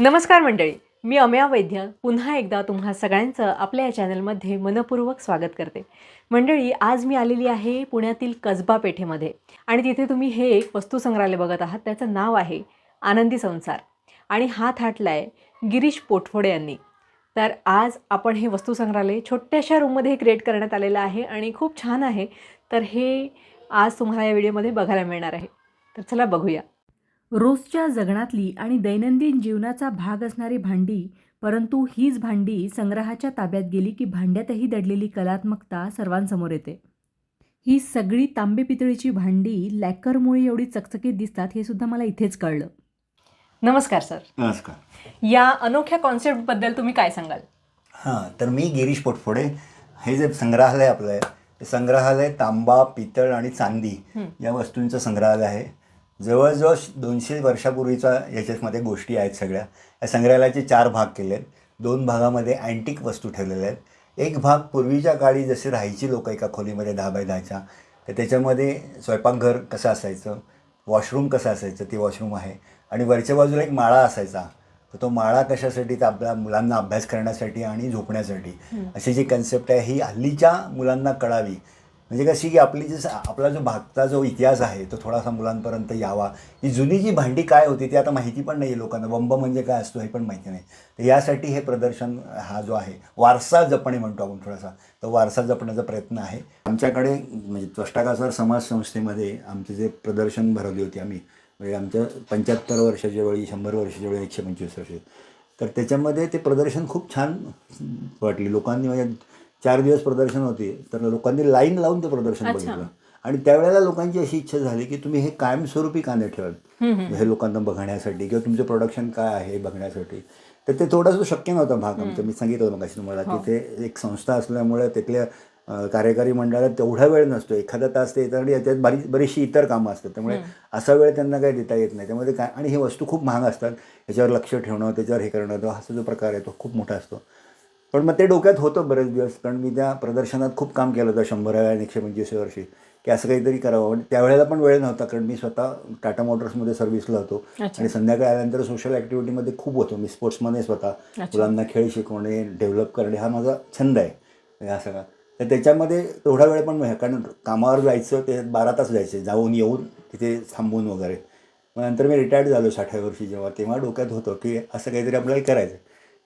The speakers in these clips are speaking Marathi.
नमस्कार मंडळी मी अमया वैद्य. पुन्हा एकदा तुम्हा सगळ्यांचं आपल्या या चॅनलमध्ये मनपूर्वक स्वागत करते. मंडळी आज मी आलेली आहे पुण्यातील कसबा पेठेमध्ये आणि तिथे तुम्ही हे एक वस्तू संग्रहालय बघत आहात. त्याचं नाव आहे आनंदी संसार आणि हा थाटला आहे गिरीश पोटफोडे यांनी. तर आज आपण हे वस्तू संग्रहालय छोट्याशा रूममध्ये क्रिएट करण्यात आलेलं आहे आणि खूप छान आहे. तर हे आज तुम्हाला या व्हिडिओमध्ये बघायला मिळणार आहे. तर चला बघूया. रोजच्या जगण्यातली आणि दैनंदिन जीवनाचा भाग असणारी भांडी परंतु हीच भांडी संग्रहाच्या ताब्यात गेली की भांड्यातही दडलेली कलात्मकता सर्वांसमोर येते. ही सगळी तांबे पितळीची भांडी लॅकरमुळे एवढी चकचकीत दिसतात हे सुद्धा मला इथेच कळलं. नमस्कार सर. नमस्कार. या अनोख्या कॉन्सेप्टबद्दल तुम्ही काय सांगाल? हां तर मी गिरीश पोटफोडे. हे जे संग्रहालय आपलं आहे ते संग्रहालय तांबा पितळ आणि चांदी या वस्तूंचं संग्रहालय आहे. जवळजवळ दोनशे वर्षापूर्वीचा याच्यामध्ये गोष्टी आहेत सगळ्या. या संग्रहालयाचे चार भाग केले आहेत. दोन भागामध्ये अँटिक वस्तू ठेवलेल्या आहेत. एक भाग पूर्वीच्या काळी जसे राहायची लोक एका खोलीमध्ये दहा बाय दहाच्या तर त्याच्यामध्ये स्वयंपाकघर कसं असायचं वॉशरूम कसं असायचं ते वॉशरूम आहे. आणि वरच्या बाजूला एक माळा असायचा. तर तो माळा कशासाठी तर आपल्या मुलांना अभ्यास करण्यासाठी आणि झोपण्यासाठी. अशी जी कन्सेप्ट आहे ही हल्लीच्या मुलांना कळावी. म्हणजे कशी की आपली जी आपला जो भागचा जो इतिहास आहे तो थोडासा मुलांपर्यंत यावा. ही जुनी जी भांडी काय होती ती आता माहिती पण नाही आहे लोकांना. बंब म्हणजे काय असतो हे पण माहिती नाही. तर यासाठी हे प्रदर्शन हा जो आहे वारसा जपणे म्हणतो आपण थोडासा. तर वारसा जपण्याचा प्रयत्न आहे. आमच्याकडे म्हणजे त्वष्टाकासार समाज संस्थेमध्ये आमचे जे प्रदर्शन भरवली होती आम्ही म्हणजे आमच्या पंच्याहत्तर वर्षाच्या वेळी शंभर वर्षाच्या वेळी एकशे पंचवीस वर्ष तर त्याच्यामध्ये ते प्रदर्शन खूप छान वाटली. लोकांनी म्हणजे चार दिवस प्रदर्शन होते तर लोकांनी लाईन लावून ते प्रदर्शन. बघितलं. आणि त्यावेळेला लोकांची अशी इच्छा झाली की तुम्ही हे कायमस्वरूपी का नाही ठेवत हे लोकांना बघण्यासाठी किंवा तुमचं प्रोडक्शन काय आहे हे बघण्यासाठी. तर ते थोडंसं शक्य नव्हतं भाग आमचं. मी सांगितलं मग तुम्हाला की ते एक संस्था असल्यामुळे तिथल्या कार्यकारी मंडळात तेवढा वेळ नसतो. एखादा तास ते येतात आणि याच्यात बरीच बरीचशी इतर कामं असतात. त्यामुळे असा वेळ त्यांना काही देता येत नाही. त्यामुळे ते काय आणि हे वस्तू खूप महाग असतात. याच्यावर लक्ष ठेवणं त्याच्यावर हे करणं असा जो प्रकार आहे तो खूप मोठा असतो. पण मग ते डोक्यात होतं बरेच दिवस कारण मी त्या प्रदर्शनात खूप काम केलं होतं शंभराव्या आणि एकशे पंचवीस वर्षी की असं काहीतरी करावं. आणि त्यावेळेला पण वेळ नव्हता कारण मी स्वतः टाटा मोटर्समध्ये सर्व्हिसला होतो. आणि संध्याकाळी आल्यानंतर सोशल ॲक्टिव्हिटीमध्ये खूप होतो. मी स्पोर्ट्समध्ये स्वतः मुलांना खेळ शिकवणे डेव्हलप करणे हा माझा छंद आहे. हा सगळा. तर त्याच्यामध्ये तेवढा वेळ पण कारण कामावर जायचं ते बारा तास जायचे जाऊन येऊन तिथे थांबून वगैरे. मग नंतर मी रिटायर्ड झालो साठाव्या वर्षी जेव्हा तेव्हा डोक्यात होतं की असं काहीतरी आपल्याला करायचं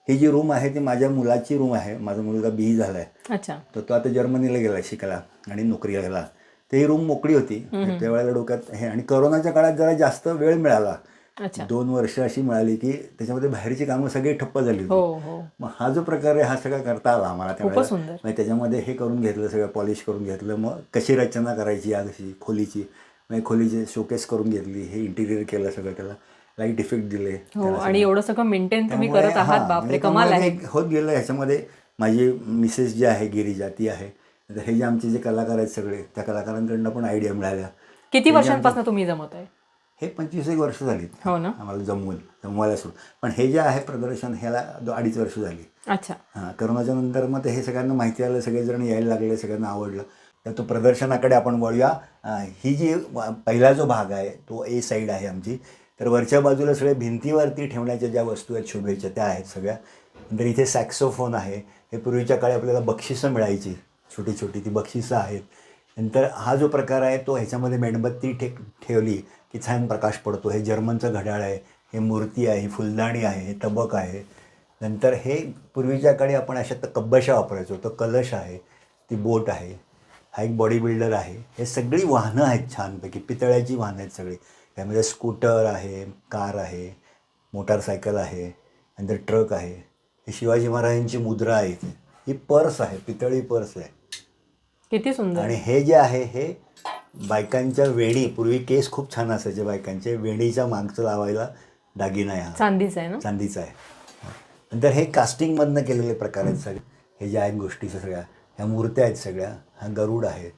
ही जी रूम आहे ती माझ्या मुलाची रूम आहे. माझा मुलगा बी झाला आहे अच्छा. तर तो आता जर्मनीला गेला शिकायला आणि नोकरीला गेला. तर ही रूम मोकळी होती. त्यावेळेला डोक्यात हे आणि करोनाच्या काळात जरा जास्त वेळ मिळाला. दोन वर्ष अशी मिळाली की त्याच्यामध्ये बाहेरची कामं सगळी ठप्प झाली हो होती. हो मग हा जो प्रकार आहे हा सगळा करता आला आम्हाला. मग त्याच्यामध्ये हे करून घेतलं सगळं पॉलिश करून घेतलं. मग कशी रचना करायची या कशी खोलीची? खोलीची शोकेस करून घेतली हे इंटिरियर केलं सगळं त्याला. लाइट इफेक्ट दिले हो आणि एवढं सगळं मेंटेन तुम्ही करत आहात बापरे म्हणजे कमाल आहे. होत गेलं ह्याच्यामध्ये माझी मिसेस जी आहे गिरिजा ती आहे. हे जे आमचे जे कलाकार आहेत सगळे त्या कलाकारांकडनं पण आयडिया मिळाल्या. किती वर्षांपासून तुम्ही जमवताय हे पंचवीस एक वर्ष झाली. हो ना? आम्हाला जमवून जमवायला सुरू पण हे जे आहे प्रदर्शन ह्याला अडीच वर्ष झाली. अच्छा. हां करोनाच्या नंतर मग ते हे सगळ्यांना माहिती आलं सगळेजण यायला लागले सगळ्यांना आवडलं. तर तो प्रदर्शनाकडे आपण वळूया. ही जी पहिला जो भाग आहे तो ए साईड आहे आमची. तर वरच्या बाजूला सगळ्या भिंतीवरती ठेवण्याच्या ज्या वस्तू आहेत शोभेच्या त्या आहेत सगळ्या. नंतर इथे सॅक्सोफोन आहे. हे पूर्वीच्या काळी आपल्याला बक्षिसं मिळायची. छोटी छोटी ती बक्षिसं आहेत. नंतर हा जो प्रकार आहे तो ह्याच्यामध्ये मेणबत्ती ठे ठेवली की छान प्रकाश पडतो. हे जर्मनचं घड्याळ आहे. हे मूर्ती आहे. ही फुलदाणी आहे. हे तबक आहे. नंतर हे पूर्वीच्या काळी आपण अशा तर कब्बशा वापरायचो. तो कलश आहे. ती बोट आहे. हा एक बॉडी बिल्डर आहे. हे सगळी वाहनं आहेत छानपैकी. पितळ्याची वाहनं आहेत सगळी. त्यामध्ये स्कूटर आहे कार आहे मोटारसायकल आहे नंतर ट्रक आहे. हे शिवाजी महाराजांची मुद्रा आहे इथे. ही पर्स आहे पितळी पर्स आहे. किती सुंदर. आणि हे जे आहे हे बायकांच्या वेणी पूर्वी केस खूप छान असायचे बायकांचे वेणीच्या मागचं लावायला दागिना आहे चांदीच आहे ना? चांदीचा आहे. नंतर हे कास्टिंगमधनं केलेले प्रकार आहेत सगळे. हे जे आहेत गोष्टीच्या सगळ्या ह्या मूर्त्या आहेत सगळ्या. हा गरुड आहे.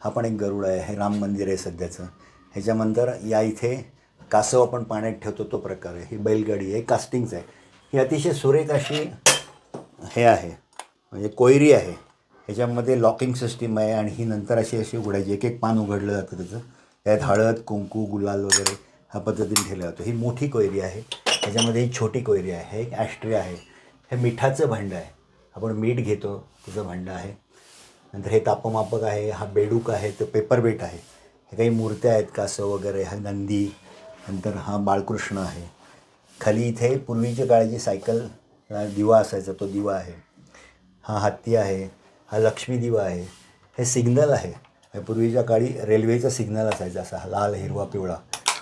हा पण एक गरुड आहे. हे राम मंदिर आहे सध्याचं. ह्याच्यानंतर या इथे कासव आपण पाण्यात ठेवतो तो प्रकार आहे. ही बैलगाडी आहे कास्टिंगचं आहे. ही अतिशय सुरेख अशी हे आहे म्हणजे कोयरी आहे. ह्याच्यामध्ये लॉकिंग सिस्टीम आहे आणि ही नंतर अशी अशी उघडायची. एक एक पान उघडलं जातं त्याचं. त्यात हळद कुंकू गुलाल वगैरे ह्या पद्धतीने ठेवला जातो. ही मोठी कोयरी आहे. त्याच्यामध्ये ही छोटी कोयरी आहे. हे एक ॲस्ट्रे आहे. हे मिठाचं भांडं आहे. आपण मीठ घेतो त्याचं भांडं आहे. नंतर हे तापमापक आहे. हा बेडूक आहे. तो पेपर बेट आहे. हे काही मूर्त्या आहेत कासव वगैरे हा नंदी नंतर हा बाळकृष्ण आहे. खाली इथे पूर्वीच्या काळाची सायकल दिवा असायचा तो दिवा आहे. हा हत्ती आहे हा लक्ष्मी दिवा आहे. हे सिग्नल आहे. हे पूर्वीच्या काळी रेल्वेचं सिग्नल असायचं असा लाल हिरवा पिवळा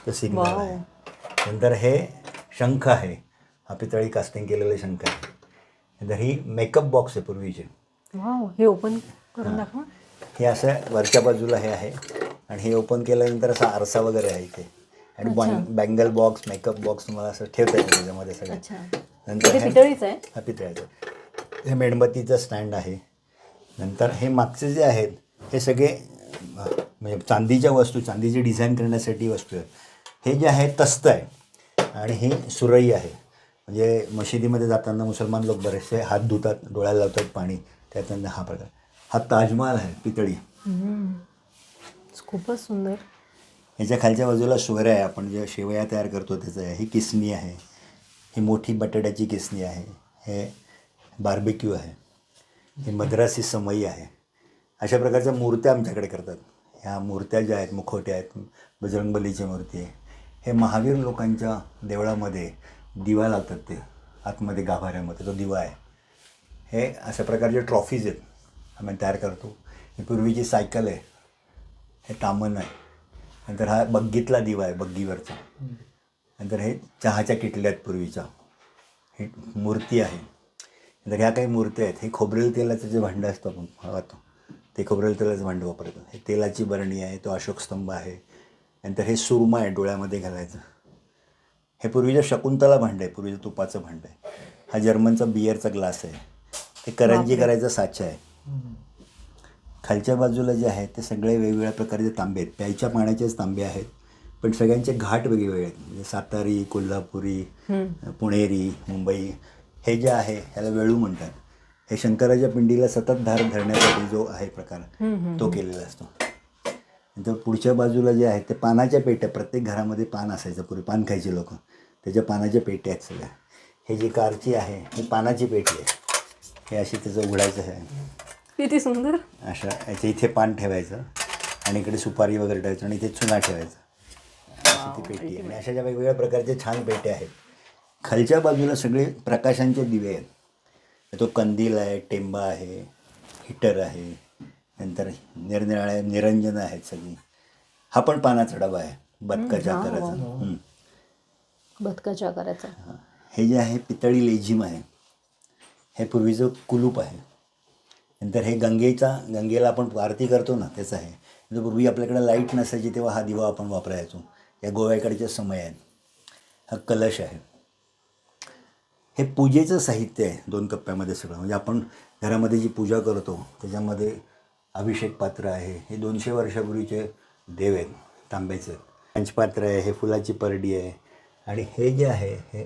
तो सिग्नल. आहे. नंतर हे शंख आहे. हा पितळी कास्टिंग केलेलं शंख आहे. नंतर ही मेकअप बॉक्स आहे पूर्वीचे. हे ओपन करून दाखवा. हे असं वरच्या बाजूला हे आहे. आणि हे ओपन केल्यानंतर असा आरसा वगैरे आहे इथे. आणि बँग बँगल बॉक्स मेकअप बॉक्स तुम्हाला असं ठेवता येतं त्याच्यामध्ये सगळं. अच्छा. नंतर हे- पितळीच आहे? हा पितळ्याचं हे मेणबत्तीचं स्टँड आहे. नंतर हे मागचे जे आहेत हे सगळे अं, म्हणजे चांदीच्या वस्तू चांदीची डिझाईन करण्यासाठी वस्तू आहेत. हे जे आहे तस्त आहे. आणि ही सुरई आहे. म्हणजे मशिदीमध्ये जाताना मुसलमान लोक बरेचसे हात धुतात डोळ्याला लावतात पाणी. त्यातनं हा प्रकार. हा ताजमहाल आहे पितळी. हम्म. खूपच सुंदर. ह्याच्या खालच्या बाजूला सोयऱ्या आहे. आपण ज्या शेवया तयार करतो त्याचं आहे. ही किसणी आहे. ही मोठी बटाट्याची किसणी आहे. हे बार्बेक्यू आहे. ही मद्रासी समई आहे. अशा प्रकारच्या मूर्त्या आमच्याकडे करतात. ह्या मूर्त्या ज्या आहेत मुखवट्या आहेत बजरंगबलीची मूर्ती. आहे हे महावीर लोकांच्या देवळामध्ये दिवा लावतात ते. आतमध्ये गाभाऱ्यामध्ये. तो दिवा आहे. हे अशा प्रकारचे ट्रॉफीज आहेत. आम्ही तयार करतो. ही पूर्वीची सायकल आहे. हे तामन आहे. नंतर हा बग्गीतला दिवा आहे बग्गीवरचा. नंतर हे चहाच्या किटल्या आहेत पूर्वीच्या ही मूर्ती आहे. नंतर ह्या काही मूर्ती आहेत. हे खोबरेल तेलाचं जे भांडं असतं आपण वाहतो ते खोबरेल तेलाचं भांडं वापरतो. हे तेलाची बरणी आहे तो अशोक स्तंभ आहे. नंतर हे सुरमा आहे डोळ्यामध्ये घालायचं. हे पूर्वीचं शकुंतला भांडं आहे पूर्वीचं तुपाचं भांडं आहे. हा जर्मनचा बियरचा ग्लास आहे. ते करंजी करायचा साचा आहे. खालच्या बाजूला जे आहे ते सगळे वेगवेगळ्या प्रकारचे तांबे आहेत. प्यायच्या पाण्याचेच तांबे आहेत पण सगळ्यांचे घाट वेगवेगळे आहेत. म्हणजे सातारी कोल्हापुरी पुणेरी मुंबई हे जे आहे ह्याला वेळू म्हणतात. हे शंकराच्या पिंडीला सतत धार धरण्यासाठी जो आहे प्रकार तो केलेला असतो. नंतर पुढच्या बाजूला जे आहे ते पानाच्या पेट्या प्रत्येक घरामध्ये पान असायचं. पूर्वी पान खायचे लोक. त्याच्या पानाच्या पेट्या आहेत सगळ्या. हे जी कारची आहे ही पानाची पेटी आहे. हे अशी त्याचं उघडायचं आहे. किती सुंदर? अशा याच्या इथे पान ठेवायचं आणि इकडे सुपारी वगैरे ठेवायचं आणि इथे चुना ठेवायचं. अशी ती पेटी आहे. आणि अशा ज्या वेगवेगळ्या प्रकारचे छान पेट्या आहेत. खालच्या बाजूला सगळे प्रकाशांचे दिवे आहेत. तो कंदील आहे टेंबा आहे हिटर आहे नंतर निरनिराळ्या निरंजनं आहेत सगळी. हा पण पानाचा डबा आहे बदकाच्या आकाराचा. हं. बदकाच्या आकाराचा. हां. हे जे आहे पितळी लेझिम आहे. हे पूर्वीचं कुलूप आहे नंतर हे गंगेचा गंगेला आपण आरती करतो ना त्याचं आहे. म्हणजे पूर्वी आपल्याकडे लाइट नसायची तेव्हा हा दिवा आपण वापरायचो. या गोव्याकडचे समय आहेत. हा कलश आहे. हे पूजेचं साहित्य आहे दोन कप्प्यामध्ये सगळं. म्हणजे आपण घरामध्ये जी पूजा करतो त्याच्यामध्ये अभिषेक पात्र आहे. हे दोनशे वर्षापूर्वीचे देव आहेत तांब्याचे. पंचपात्र आहे हे फुलाची परडी आहे. आणि हे जे आहे हे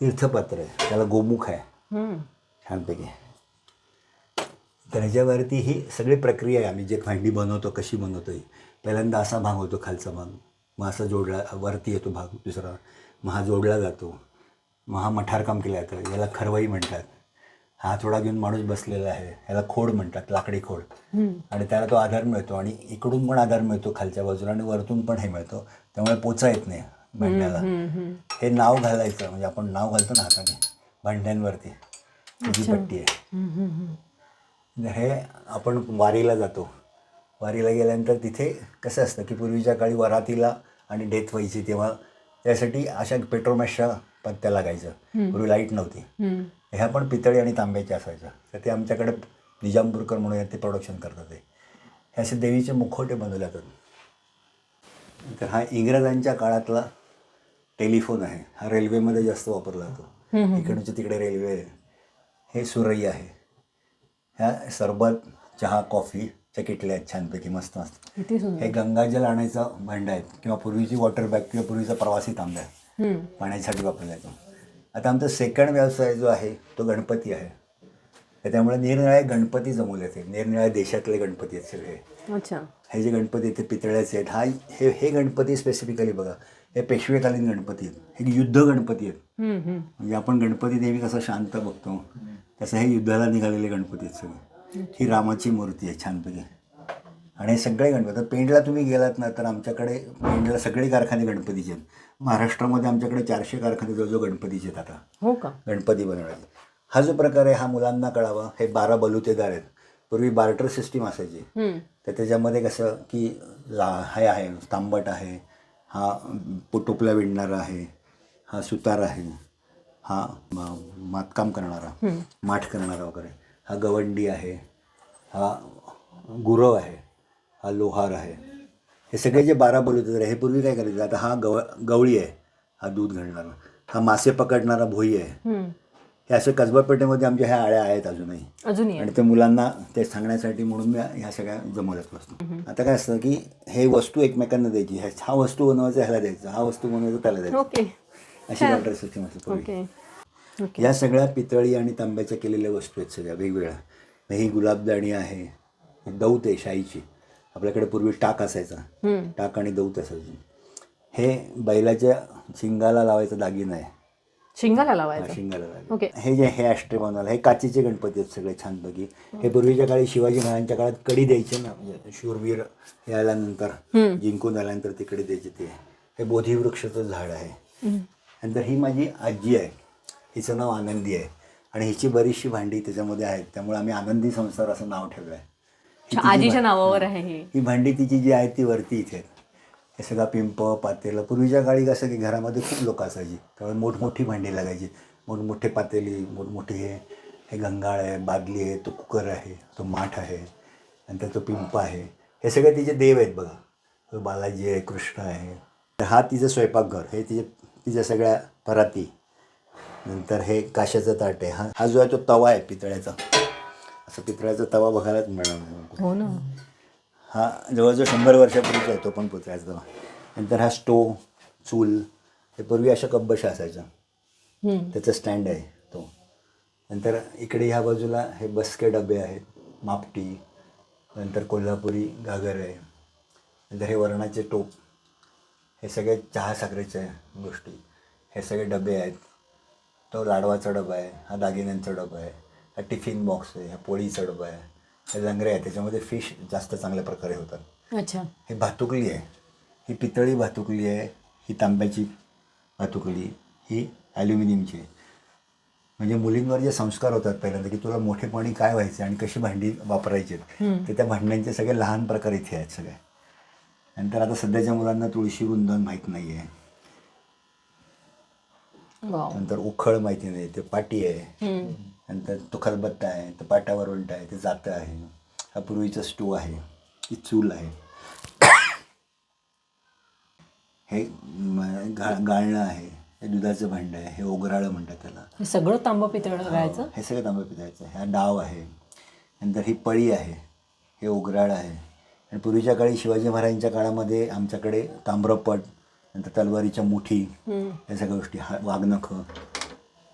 तीर्थपात्र आहे. त्याला गोमुख आहे. छानपैकी. तर ह्याच्यावरती ही सगळी प्रक्रिया आहे. आम्ही जे भांडी बनवतो कशी बनवतो ही पहिल्यांदा असा भाग होतो खालचा भाग. मग असा जोडला वरती येतो भाग दुसरा. मग हा जोडला जातो. मग हा मठारकाम केलं जातं. याला खरवई म्हणतात. हा थोडा घेऊन माणूस बसलेला आहे. याला खोड म्हणतात लाकडी खोड. आणि त्याला तो आधार मिळतो आणि इकडून पण आधार मिळतो खालच्या बाजूला आणि वरतून पण हे मिळतो. त्यामुळे पोचा येत नाही भांड्याला. हे नाव घालायचं. म्हणजे आपण नाव घालतो ना हाताने. भांड्यांवरती. पट्टी आहे. हे आपण वारीला जातो. वारीला गेल्यानंतर तिथे कसं असतं की पूर्वीच्या काळी वरातीला आणि डेथ व्हायची तेव्हा त्यासाठी अशा पेट्रोमॅशच्या पत्त्या लागायचं पूर्वी लाइट नव्हती. ह्या पण पितळी आणि तांब्याचे असायचं तर ते आमच्याकडे निजामपूरकर म्हणून ते प्रोडक्शन करतात ते. हे असे देवीचे मुखवटे बनवले जातात. तर हा इंग्रजांच्या काळातला टेलिफोन आहे. हा रेल्वेमध्ये जास्त वापरला जातो. इकडच्या तिकडे रेल्वे हे सुरई आहे. ह्या सरबत चहा कॉफीच्या किटल्या आहेत छानपैकी मस्त मस्त. किती सुंदर. हे गंगाजल आणायचं भांडं आहेत किंवा पूर्वीची वॉटर बॅग किंवा पूर्वीचा प्रवासी तांब्या आहे हम्म. पाण्यासाठी वापरला जातो आता आमचा सेकंड व्यवसाय जो आहे तो गणपती आहे. तर त्यामुळे निरनिराळे गणपती जमवले आहेत निरनिराळ्या देशातले गणपती आहेत सगळे. अच्छा. हे जे गणपती आहेत ते पितळ्याचे आहेत. हा हे हे गणपती स्पेसिफिकली बघा. हे पेशवेकालीन गणपती आहेत. हे युद्ध गणपती आहेत. हम्म, हम्म. म्हणजे आपण गणपती देवी कसं शांत बघतो. तसं हे युद्धाला निघालेले गणपती आहेत सगळे. ही रामाची मूर्ती आहे छानपैकी. आणि हे सगळे गणपती पेंडला तुम्ही गेलात ना तर आमच्याकडे पेंडला सगळे कारखाने गणपतीचे आहेत. महाराष्ट्रामध्ये आमच्याकडे चारशे कारखाने जवळजवळ गणपतीचे आहेत आता. हो का? गणपती बनवण्याचे हा जो प्रकार आहे हा मुलांना कळावा. हे बारा बलुतेदार आहेत. पूर्वी बार्टर सिस्टीम असायची. तर त्याच्यामध्ये कसं की ला- हे आहे तांबट आहे हा टोपल्या विणणारा आहे हा सुतार आहे. हा मातकाम करणारा माठ करणारा वगैरे. हा गवंडी आहे हा गुरव आहे हा लोहार आहे. हे सगळे जे बारा बलुतेदार आहे हे पूर्वी काय करायचे? आता हा गव गवळी आहे हा दूध घालणारा. हा मासे पकडणारा भोई आहे. हे असे कसबा पेठेमध्ये आमच्या ह्या आळ्या आहेत अजूनही. अजूनही आणि ते मुलांना ते सांगण्यासाठी म्हणून मी ह्या सगळ्या जमवल्यात वस्तू आता काय असतं की हे वस्तू एकमेकांना द्यायची. ह्या- हा वस्तू बनवायचा ह्याला द्यायचा. हा वस्तू बनवायचा त्याला द्यायचा. ओके. अशी ऑर्डर सिस्टीम असते पूर्वी. या सगळ्या पितळी आणि तांब्याच्या केलेल्या वस्तू आहेत सगळ्या वेगवेगळ्या. ही गुलाबदाणी आहे दौत आहे शाईची. आपल्याकडे पूर्वी टाक असायचा. टाक आणि दौत असायची. हे बैलाच्या शिंगाला लावायचा दागिना आहे. शिंगाला लावायचं? शिंगाला लावायचा. हे जे हे ॲस्ट्रे बनवलं हे काचेचे गणपती आहेत सगळे छानपैकी. हे पूर्वीच्या काळी शिवाजी महाराजांच्या काळात कडी द्यायचे ना म्हणजे शूरवीर हे आल्यानंतर जिंकून आल्यानंतर ते कडी द्यायचे ते. हे बोधिवृक्षाचं झाड आहे. नंतर ही माझी आजी आहे. हिचं नाव आनंदी आहे. आणि हिची बरीचशी भांडी त्याच्यामध्ये आहेत. त्यामुळे आम्ही आनंदी संसार असं नाव ठेवलं आहे आजीच्या नावावर आहे हे. ही भांडी तिची जी आहे ती वरती इथे आहेत. हे सगळा पिंप पातेलं. पूर्वीच्या काळी कसं की घरामध्ये खूप लोक असायची. त्यामुळे मोठमोठी भांडी लागायची. मोठमोठे पातेली मोठमोठे हे हे गंगाळ आहे बादली आहे तो कुकर आहे तो माठ आहे नंतर तो पिंप आहे. हे सगळे तिचे देव आहेत बघा. बालाजी आहे कृष्ण आहे. तर हा तिचं स्वयंपाकघर. हे तिचे तिच्या सगळ्या पराती. नंतर हे काशाचं ताट आहे. हा हा जो आहे तो तवा आहे पितळ्याचा. असं पितळ्याचा तवा बघायलाच मिळणार. हो ना. हा जवळजवळ शंभर वर्षापूर्वीचा आहे तो पण पुतळ्याचा तवा. नंतर हा स्टोव चूल हे पूर्वी अशा कब्बशा असायच्या. हम्म. त्याचा स्टँड आहे तो. नंतर इकडे ह्या बाजूला हे बसके डबे आहेत. मापटी नंतर कोल्हापुरी घागर आहे. नंतर हे वरणाचे टोप. हे सगळे चहा साखरेच्या गोष्टी. हे सगळे डबे आहेत. तो लाडवाचा डबा आहे हा दागिन्यांचा डबा आहे हा टिफिन बॉक्स आहे हा पोळीचा डबा आहे हे लंगरे आहे त्याच्यामध्ये फिश जास्त चांगल्या प्रकारे होतात. अच्छा. हे भातुकली आहे. ही पितळी भातुकली आहे ही तांब्याची भातुकली ही ॲल्युमिनियमची आहे. म्हणजे मुलींवर जे संस्कार होतात पहिल्यांदा की तुला मोठेपणी काय व्हायचे आणि कशी भांडी वापरायची आहेत तर त्या भांड्यांचे सगळे लहान प्रकार इथे आहेत सगळे. नंतर आता सध्याच्या मुलांना तुळशी वृंदन माहीत नाही आहे नंतर उखळ माहिती नाही ते पाटी आहे. नंतर तो खलबत्ता आहे तो पाटावर उलटा आहे ते जातं आहे. हा पूर्वीचा स्टो आहे ही चूल आहे. हे गाळणं आहे हे दुधाचं भांडं आहे हे ओगराळं म्हणतात त्याला. हे सगळं तांबं पितळ करायचं हे सगळं तांबे पितळाचं आहे. हा डाव आहे. नंतर ही पळी आहे हे ओगराळ आहे. आणि पूर्वीच्या काळी शिवाजी महाराजांच्या काळामध्ये आमच्याकडे ताम्रपट नंतर तलवारीच्या मुठी. या सगळ्या गोष्टी हा वाघनखं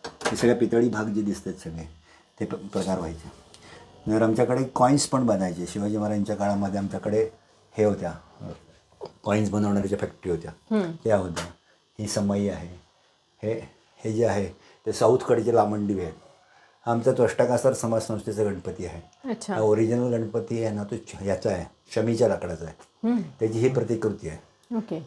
हे सगळे पितळी भाग जे दिसतात सगळे ते प- प्रकार व्हायचे. नंतर आमच्याकडे कॉईन्स पण बनायचे. शिवाजी महाराजांच्या काळामध्ये आमच्याकडे हे होत्या कॉईन्स बनवणाऱ्या फॅक्टरी होत्या. त्या होत्या. ही समई आहे. हे हे जे आहे ते साऊथकडचे लामणदिवे आहेत. आमचा त्वष्टाकासार समाज संस्थेचा गणपती आहे. हा ओरिजिनल गणपती आहे ना तो छ- याचा आहे. शमीच्या लाकडाचा आहे. त्याची ही प्रतिकृती आहे.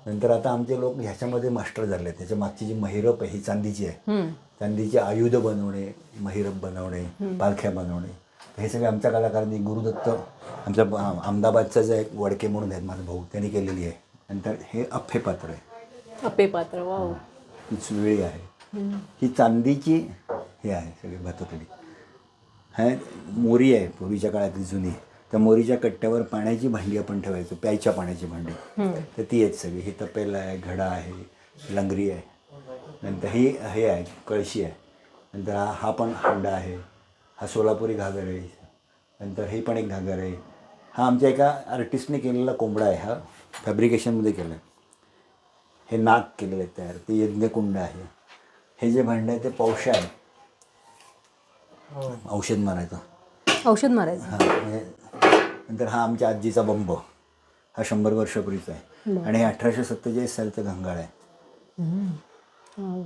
नंतर आता आमचे लोक ह्याच्यामध्ये मास्टर झाले त्याच्या मागची जी महिरप आहे ही चांदीची आहे. चांदीचे आयुध बनवणे महिरप बनवणे पालख्या बनवणे. हे सगळे आमच्या कलाकारांनी गुरुदत्त आमच्या अहमदाबादचा जे एक वडके म्हणून आहेत माझा भाऊ त्यांनी केलेली आहे. नंतर हे अफ्फे पात्र आहे. अप्पे पात्र ही चुळी आहे. ही चांदीची हे आहे सगळी भातुकडी हा मोरी आहे पूर्वीच्या काळातली जुनी. त्या मोरीच्या कट्ट्यावर पाण्याची भांडी आपण ठेवायचो प्यायच्या पाण्याची भांडी. तर ती आहेत सगळी. ही तपेला आहे घडा आहे लंगरी आहे. नंतर ही हे आहे कळशी आहे. नंतर हा हा पण हांडा आहे. हा सोलापुरी घागर आहे. नंतर हे पण एक घागर आहे. हा आमच्या एका आर्टिस्टने केलेला कोंबडा आहे. हा फॅब्रिकेशनमध्ये केला आहे हे नाक केलेलं आहे तयार. ते यज्ञकुंड आहे. हे जे भांडं आहे ते पौशा आहे. औषध मारायचं. औषध मारायचं. हा म्हणजे नंतर हा आमच्या आजीचा बंब. हा शंभर वर्षापूर्वीचा आहे. आणि हे अठराशे सत्तेचाळीस सालचं घंगाळ आहे. हो.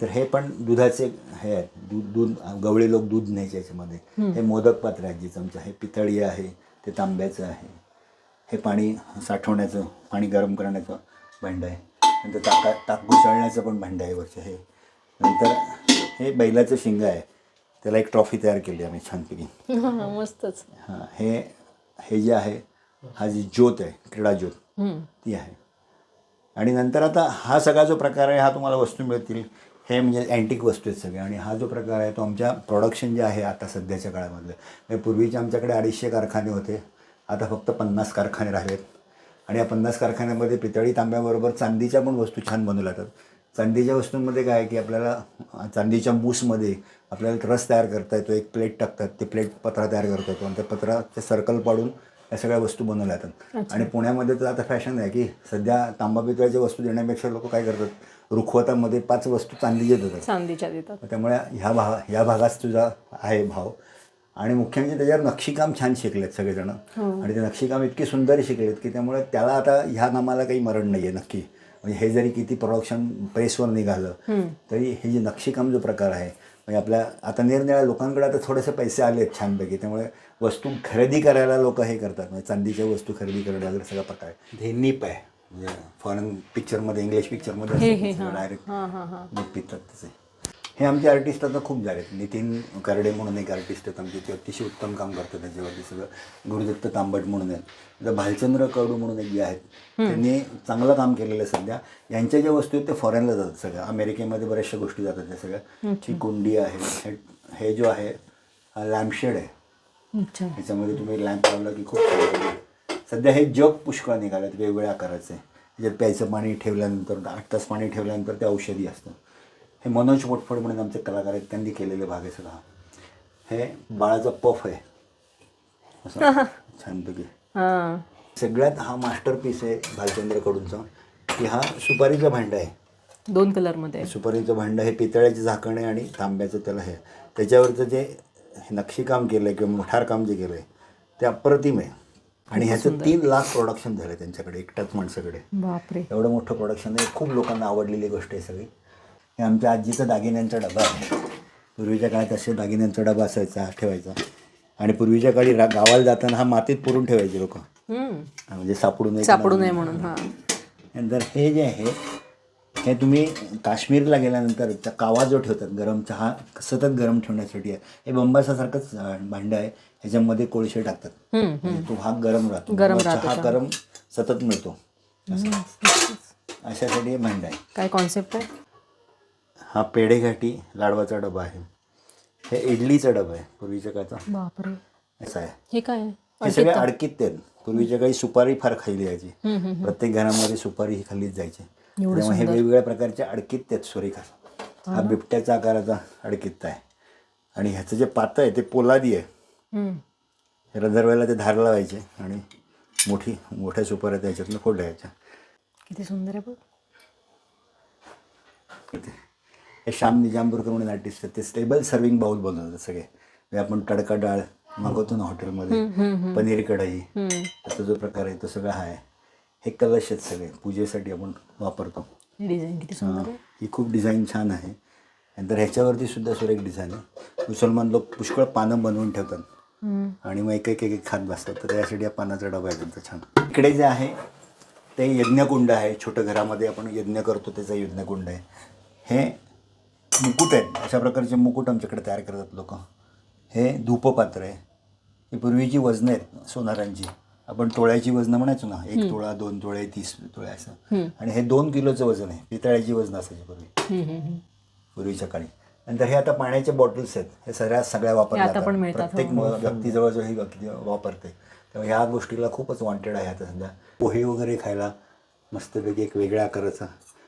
तर हे पण दुधाचे हे आहेत. दूध दूध गवळे लोक दूध न्यायचे याच्यामध्ये. हे मोदक पात्र आहे जी चमचा हे पितळी आहे ते तांब्याचं आहे. हे पाणी साठवण्याचं पाणी गरम करण्याचं भांडं आहे. नंतर ताका ताक घुसळण्याचं पण भांडं आहे वरचं हे. नंतर हे बैलाचं शिंग आहे. त्याला एक ट्रॉफी तयार केली आम्ही छानपैकी. मस्तच. हां हे हे जे आहे हा जी ज्योत आहे क्रीडा ज्योत. ती आहे. आणि नंतर आता हा सगळा जो प्रकार आहे हा तुम्हाला वस्तू मिळतील. हे म्हणजे अँटिक वस्तू आहेत सगळे. आणि हा जो प्रकार आहे तो आमच्या प्रोडक्शन जे आहे आता सध्याच्या काळामधलं. म्हणजे पूर्वीचे आमच्याकडे अडीचशे कारखाने होते. आता फक्त पन्नास कारखाने राहिलेत. आणि या पन्नास कारखान्यामध्ये पितळी तांब्याबरोबर चांदीच्या पण वस्तू छान बनवल्या जातात. चांदीच्या वस्तूंमध्ये काय आहे की आपल्याला चांदीच्या मूसमध्ये आपल्याला रस तयार करता येतो एक प्लेट टाकतात ते प्लेट पत्रा तयार करता येतो आणि त्या पत्राचे सर्कल पाडून या सगळ्या वस्तू बनवल्या जातात. आणि पुण्यामध्ये तर आता फॅशन आहे की सध्या तांबा पितळ्याच्या वस्तू देण्यापेक्षा लोक काय करतात रुखवतामध्ये पाच वस्तू चांदीच्या देतात. चांदीच्या देतात. त्यामुळे ह्या भाग ह्या भागात तुझा आहे भाव. आणि मुख्य म्हणजे त्याच्यावर नक्षीकाम छान शिकलेत सगळेजण. आणि ते नक्षीकाम इतके सुंदर शिकलेत की त्यामुळे त्याला आता ह्या नामाला काही मरण नाही आहे नक्की. म्हणजे हे जरी किती प्रोडक्शन प्रेसवर निघालं तरी हे जे नक्षीकाम जो प्रकार आहे म्हणजे आपल्या आता निरनिळ्या लोकांकडे आता थोडेसे पैसे आले आहेत छानपैकी त्यामुळे वस्तू खरेदी करायला लोक हे करतात. म्हणजे चांदीच्या वस्तू खरेदी करणं वगैरे सगळा प्रकार आहे. हे नीप आहे. म्हणजे फॉरेन पिक्चरमध्ये इंग्लिश पिक्चरमध्ये डायरेक्ट नीप पितात तसे. हे आमचे आर्टिस्ट आता खूप झाले आहेत नितीन करडे म्हणून एक आर्टिस्ट आहेत आमचे ते अतिशय उत्तम काम करतात त्याच्यावरती सगळं. गुरुदत्त तांबट म्हणून आहेत. आता भालचंद्र कडू म्हणून एक जे आहेत त्यांनी चांगलं काम केलेलं आहे सध्या. यांच्या ज्या वस्तू आहेत ते फॉरेनला जातात सगळ्या अमेरिकेमध्ये बऱ्याचशा गोष्टी जातात त्या सगळ्या. ही कुंडी आहे हे जो आहे हा लॅम्पशेड आहे. ह्याच्यामध्ये तुम्ही लॅम्प लावला की खूप. सध्या हे जग पुष्कळ निघालेत वेगवेगळ्या आकाराचे. त्याच्यात प्यायचं पाणी ठेवल्यानंतर आठ तास पाणी ठेवल्यानंतर ते औषधी असतं. हे मनोज पोटफड म्हणून आमचे कलाकार आहेत. त्यांनी केलेले भाग आहे सगळा. हे बाळाचा पफ आहे. असं. छानपैकी हां. सगळ्यात हा मास्टरपीस आहे भालचंद्र कडूनचा की हा सुपारीचं भांडं आहे. दोन कलरमध्ये सुपारीचं भांडं हे पितळ्याचे झाकण आहे आणि तांब्याचं त्याला हे त्याच्यावरचं जे हे नक्षीकाम केलं आहे किंवा मोठार काम जे केलं आहे ते अप्रतिम आहे. आणि ह्याचं तीन लाख प्रोडक्शन झालं त्यांच्याकडे एकट्याच माणसाकडे. बापरे. एवढं मोठं प्रोडक्शन आहे. खूप लोकांना आवडलेली गोष्ट आहे सगळी. हे आमच्या आजीचा दागिन्यांचा डबा आहे. पूर्वीच्या काळात असे दागिन्यांचा डबा असायचा ठेवायचा. आणि पूर्वीच्या काळी रा गावाला जाताना हा मातीत पुरून ठेवायचे लोक. म्हणजे सापडू नये सापडू नये म्हणून हां. नंतर हे जे आहे हे तुम्ही काश्मीरला गेल्यानंतर त्या कावा जो ठेवतात गरम चहा सतत गरम ठेवण्यासाठी आहे हे बंबासासारखंच अं, भांडं आहे. ह्याच्यामध्ये कोळशे टाकतात. हम्म, म्हणजे तो हा गरम राहतो. गरम किंवा राहतो चहा गरम सतत मिळतो. असं. अशासाठी हे भांडं आहे. काय कॉन्सेप्ट आहे? हा पेढेघाटी लाडवाचा डबा आहे. हे इडलीचा डबा आहे पूर्वीच्या काळचा. बापरे. असा आहे. हे काय आहे? हे सगळे अडकीत आहेत. पूर्वीच्या काळी सुपारी फार खाल्ली जायची प्रत्येक घरामध्ये सुपारी ही खाल्लीच जायची. त्यामुळे हे वेगवेगळ्या प्रकारचे अडकीत आहेत सुरेखा हा बिबट्याचा आकाराचा अडकीत आहे. आणि ह्याचं जे पातं आहे ते पोलादी आहे. हम्म. ह्याला दरवेळेला ते धार लावायचे आणि मोठी मोठ्या सुपाऱ्या त्याच्यातनं फोडायच्या किती सुंदर आहे बघ. हे श्याम निजामपूरकर म्हणून आर्टिस्ट आहेत. ते स्टेबल सर्विंग बाउल बनवतात सगळे. म्हणजे आपण तडका डाळ मागवतो ना हॉटेलमध्ये पनीर कढई. त्याचा जो प्रकार आहे तो सगळा हा आहे. हे कलश आहेत सगळे. पूजेसाठी आपण वापरतो. डिझाईन किती सुंदर आहे. ही खूप डिझाईन छान आहे. नंतर ह्याच्यावरती सुद्धा सुरेख डिझाईन आहे. मुसलमान लोक पुष्कळ पानं बनवून ठेवतात. हम्म. आणि मग एक एक एक एक खात बसतात. तर त्यासाठी या पानाचा डबा आहे त्यांचा छान. इकडे जे आहे ते यज्ञकुंड आहे. छोटं घरामध्ये आपण यज्ञ करतो. त्याचा यज्ञकुंड आहे. हे मुकुट आहेत. अशा प्रकारचे मुकुट आमच्याकडे तयार करतात लोक. हे धूपपात्र आहे. ही पूर्वीची वजनं आहेत सोनारांची. आपण तोळ्याची वजनं म्हणायचो ना. एक तोळा दोन तोळे तीस तोळे असं. आणि हे दोन किलोचं वजन आहे. पितळ्याची वजनं असायची पूर्वी. पूर्वीच्या काळी. नंतर हे आता पाण्याचे बॉटल्स आहेत. हे सगळ्या सगळ्या वापरल्या जातात. मिळतात, हो. प्रत्येक म- व्यक्तीजवळ जो ही व्यक्ती वापरते. त्यामुळे ह्या गोष्टीला खूपच वॉन्टेड आहे आता सध्या. पोहे वगैरे खायला मस्तपैकी एक वेगळ्या आकाराचा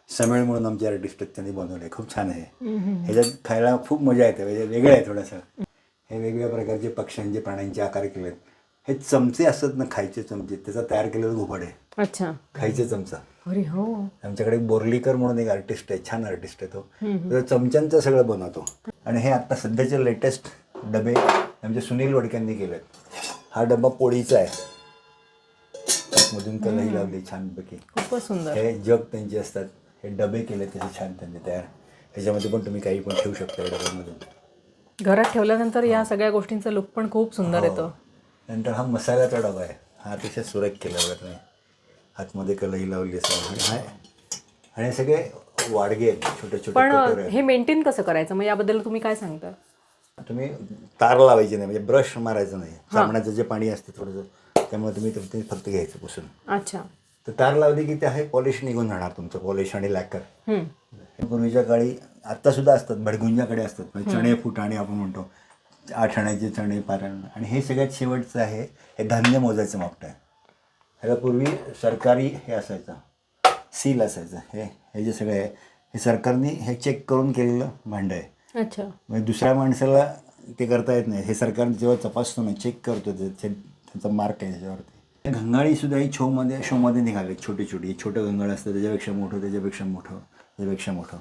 समेळ म्हणून आमचे आर्टिस्ट त्यांनी बनवले खूप छान आहे. ह्याच्यात खायला खूप मजा येते. म्हणजे वेगळं आहे थोडंसं. हे वेगवेगळ्या प्रकारचे पक्ष्यांचे प्राण्यांचे आकार केलेत. हे चमचे असतात ना खायचे चमचे. त्याचा तयार केलेलं घुबड आहे. अच्छा. खायचे चमचा. अरे हो. आमच्याकडे बोर्लीकर म्हणून एक आर्टिस्ट आहे. छान आर्टिस्ट आहे तो. तो चमच्यांचं सगळं बनवतो. आणि हे आता सध्याचे लेटेस्ट डबे आमचे सुनील वडक्यांनी केलेत. हा डबा पोळीचा आहे. मधून कलही लावली छानपैकी. खूपच सुंदर. हे जग त्यांचे असतात. हे डबे केले त्याचे छान त्यांचे तयार. ह्याच्यामध्ये पण तुम्ही काही पण ठेवू शकता या डब्यामध्ये. घरात ठेवल्यानंतर या सगळ्या गोष्टींचं लुक पण खूप सुंदर येतं. नंतर हा मसाल्याचा डबा आहे. हा अतिशय सुरेख केला बघा तुम्ही. आतमध्ये कलही लावली असं आणि हा आणि हे सगळे वाडगे आहेत छोटे छोटे पण हे मेंटेन कसं करायचं? मग याबद्दल तुम्ही काय सांगता? तुम्ही तार लावायची नाही म्हणजे ब्रश मारायचं नाही. साबणाचं जे पाणी असते थोडंसं त्यामुळे तुम्ही फक्त घ्यायचं पुसून. अच्छा. तर तार लावली की ते आहे पॉलिश निघून जाणार तुमचं पॉलिश आणि लॅकर हम्म. पूर्वीच्या काळी आत्तासुद्धा असतात भडगुंजाकडे असतात. म्हणजे चणे फुटाणे आपण म्हणतो. आठ आण्याचे चणे पारण आणि हे सगळ्यात शेवटचं आहे हे धान्य मोजायचं मापट आहे. ह्याला पूर्वी सरकारी हे असायचं सील असायचं. हे हे जे सगळे आहे हे सरकारने हे चेक करून केलेलं भांडं आहे. अच्छा. म्हणजे दुसऱ्या माणसाला ते करता येत नाही. हे सरकार जेव्हा तपासतो ना चेक करतो त्याचा मार्क आहे त्याच्यावरती. घंगाळी सुद्धा ही शोमध्ये शोमध्ये निघाले छोटी छोटी. छोटं घंगाळ असतं त्याच्यापेक्षा मोठं त्याच्यापेक्षा मोठं त्याच्यापेक्षा मोठं.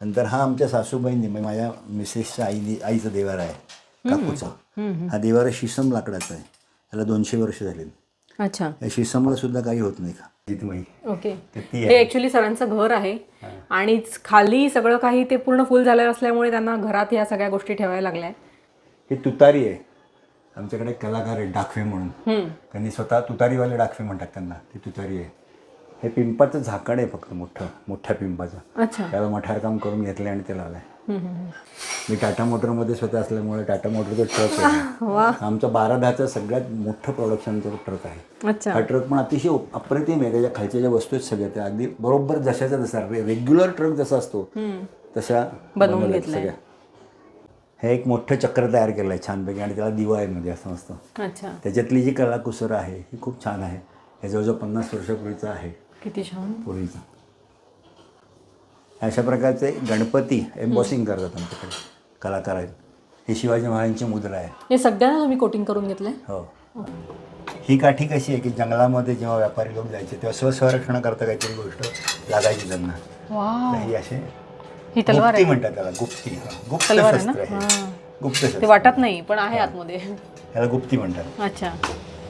नंतर हा आमच्या सासूबाईंनी म्हणजे माझ्या मिसेसच्या आईनी आईचा देवार आहे काकूचा. हा देवार शिसम लाकडाचा आहे. त्याला दोनशे वर्ष झाले. अच्छा. या शिसमला सुद्धा काही होत नाही का? ओके. हे आहे. ॲक्च्युली सरांचं घर आहे. आणि खाली सगळं काही ते पूर्ण फुल झालं असल्यामुळे त्यांना घरात ह्या सगळ्या गोष्टी ठेवायला लागल्या ही तुतारी आहे. आमच्याकडे कलाकार आहे डाकवे म्हणून. त्यांनी स्वतः तुतारीवाले डाकवे म्हणतात त्यांना ती तुतारी आहे. हे पिंपाचं झाकण आहे फक्त मोठं मोठ्या पिंपाचं. अच्छा. त्याला मठार काम करून घेतलं आणि ते लावलंय. मी टाटा मोटरमध्ये स्वतः असल्यामुळे टाटा मोटरचा ट्रक आहे. आमचा बारा दहाचा सगळ्यात मोठं प्रोडक्शनचा ट्रक आहे. हा ट्रक पण अतिशय अप्रतिम आहे. त्याच्या खालच्या ज्या वस्तू आहेत सगळ्या त्या अगदी बरोबर जशाच्या तसा रेग्युलर ट्रक जसा असतो तशा बनवून. सगळ्या. हे एक मोठं चक्र तयार केलं आहे छानपैकी आणि त्याला दिवा आहे म्हणजे असं मस्त. अच्छा. त्याच्यातली जी कलाकुसर आहे ही खूप छान आहे. हे जवळजवळ पन्नास वर्षापूर्वीचं आहे. किती छान. पूर्वीचं. अशा प्रकारचे गणपती एम्बॉसिंग करतात आमच्याकडे कलाकार आहेत. ही शिवाजी महाराजांची मुद्रा आहे. हे सगळ्यांना तुम्ही कोटिंग करून घेतलंय? हो. ही काठी कशी आहे की जंगलामध्ये जेव्हा व्यापारी लोक जायचे तेव्हा स्वसंरक्षणाकरता काहीतरी गोष्ट लागायची त्यांना. ही असे ही तलवार गुप्ती आहे. म्हणतात त्याला गुप्ती. हा. गुप्त तलवार आहे ना? शस्त्र आहे. हां. गुप्त ते शस्त्र. वाटत नाही पण आहे आतमध्ये. ह्याला गुप्ती म्हणतात. अच्छा.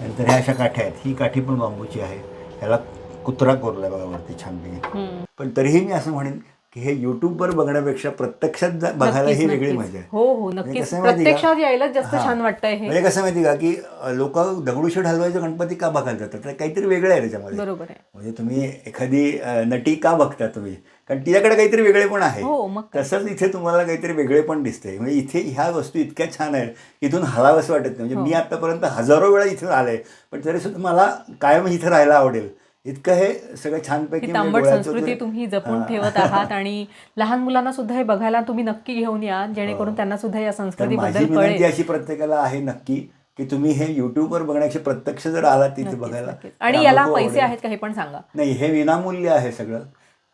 नंतर ह्या अशा काठ्या आहेत. ही काठी पण बांबूची आहे. ह्याला कुत्रा कोरलाय बघा वरती छानपैकी. हम्म. पण तरीही मी असं म्हणेन की हे युट्यूबवर बघण्यापेक्षा प्रत्यक्षात जा- बघायला ही वेगळी मजा आहे. हो हो म्हणजे नक्कीच. कसं आहे माहिती का? प्रत्यक्षात यायलाच जास्त हां. छान वाटतंय हे. म्हणजे कसं माहिती का की लोक दगडूशेठ हलवायचं गणपती का बघायला जातात? तर काहीतरी वेगळं आहे त्याच्यामध्ये. बरोबर आहे. म्हणजे तुम्ही एखादी अ, नटी का बघता तुम्ही? कारण तिच्याकडे काहीतरी वेगळे पण आहे. हो. तसंच इथे तुम्हाला काहीतरी वेगळे पण दिसते म्हणजे इथे ह्या वस्तू इतक्या छान आहेत इथून हलावंसं वाटत नाही. म्हणजे हो. मी आतापर्यंत हजारो वेळा इथे आले पण तरी सुद्धा मला कायम इथे राहायला आवडेल. इतकं हे सगळं छानपैकी ही म्हणजे तांबट संस्कृती तुम्ही जपून हां. ठेवत आहात आणि लहान मुलांना सुद्धा हे बघायला तुम्ही नक्की घेऊन या जेणेकरून त्यांना सुद्धा या संस्कृतीबद्दल कळेल. अशी प्रत्येकाला आहे नक्की की तुम्ही हे युट्यूबवर बघण्याची प्रत्यक्ष जर आलात तिथे बघायला आणि याला पैसे. आहेत का हे पण सांगा. नाही हे विनामूल्य आहे सगळं.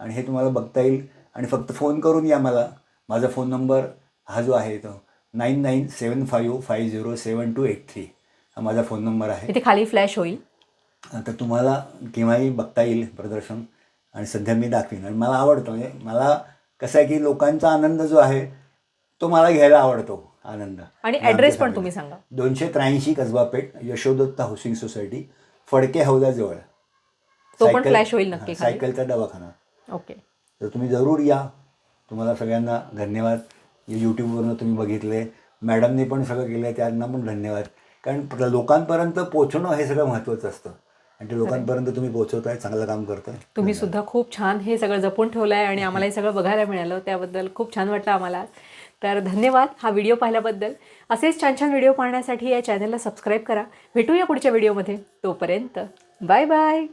आणि हे तुम्हाला बघता येईल. आणि फक्त फोन करून या मला. माझा फोन नंबर हा जो आहे तो nine nine seven five five zero seven two eight three हा माझा फोन नंबर आहे. इथे खाली फ्लॅश होईल. तर तुम्हाला केव्हाही बघता येईल प्रदर्शन. आणि सध्या मी दाखवीन. आणि मला आवडतं म्हणजे मला कसं आहे की लोकांचा आनंद जो आहे तो मला घ्यायला आवडतो आनंद. आणि ऍड्रेस पण. तुम्ही सांगा. दोनशे त्र्याऐंशी कसबा पेठ यशोदत्ता हाऊसिंग सोसायटी फडके हौदाजवळ. तो पण फ्लॅश होईल नक्की. सायकलचा दवाखाना. ओके. तर तुम्ही जरूर या. तुम्हाला सगळ्यांना धन्यवाद. यूट्यूबवरनं तुम्ही बघितले. मॅडमने पण सगळं केलं आहे त्यांना पण धन्यवाद. कारण प्र- लोकांपर्यंत पोहोचणं हे सगळं महत्त्वाचं असतं. आणि ते लोकांपर्यंत तुम्ही पोहोचवताय चांगलं काम करताय. तुम्ही सुद्धा खूप छान हे सगळं जपून ठेवलं आहे आणि आम्हाला हे सगळं बघायला मिळालं. त्याबद्दल खूप छान वाटलं आम्हाला. तर धन्यवाद हा व्हिडिओ पाहिल्याबद्दल. असेच छान छान व्हिडिओ पाहण्यासाठी या चॅनलला सबस्क्राईब करा. भेटूया पुढच्या व्हिडिओमध्ये तोपर्यंत बाय बाय